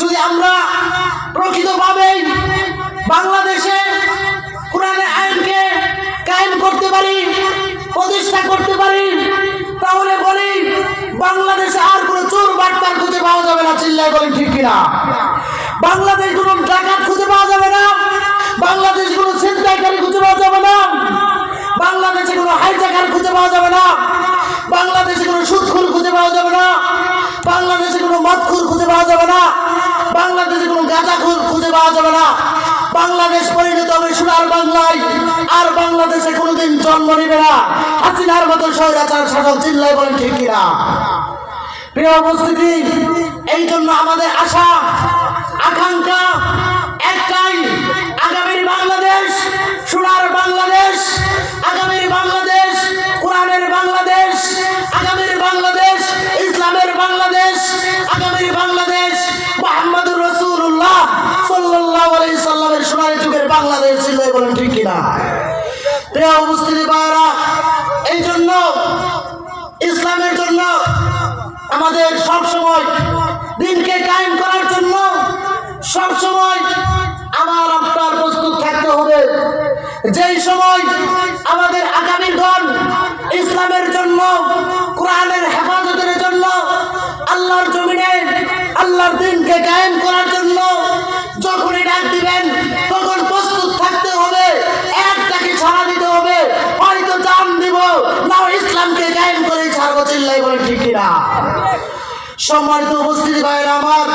যদি আমরা প্রকৃতভাবেই বাংলাদেশে কোরআনের আইনকে কায়েম করতে পারি, প্রতিষ্ঠা করতে পারি, তাহলে বলি বাংলাদেশে আর কোনো চোর বার্তার খুঁজে পাওয়া যাবে না, চিল্লায় বলি ঠিক কিনা? বাংলাদেশ কোনো বাংলাদেশ পরিণত হবে সোনার বাংলায়। আর বাংলাদেশে কোনোদিন জন্ম নেবে না। হাসিনার মতো স্বৈরাচার শাসক চিল্লায় বলেন ঠিক কিনা? প্রিয় উপস্থিতি, এই জন্য আমাদের আশা, আকাঙ্ক্ষা একটাই, আগামীর বাংলাদেশ সোনার বাংলাদেশ, আগামীর বাংলাদেশ, কোরআনের বাংলাদেশ, আগামীর বাংলাদেশ, ইসলামের বাংলাদেশ, আগামীর বাংলাদেশ, মোহাম্মদুর রসুল্লাহ সাল্লাহ বাংলাদেশ ছিল বলেন ঠিক কিনা? প্রিয় উপস্থিতি পায়রা এই জন্য, ইসলামের জন্য আমাদের সব সময় দিনকে কায়েম করার জন্য সব সময় আমার আপনার প্রস্তুত থাকতে হবে। যেই সময় আমাদের আগামী দল ইসলামের জন্য, কোরআনের হেফাজতের জন্য, আল্লাহর জমিনে, আল্লাহর দিনকে কায়েম করার জন্য ঠিক সম্মানিত উপস্থিত গায়ের আমার আমি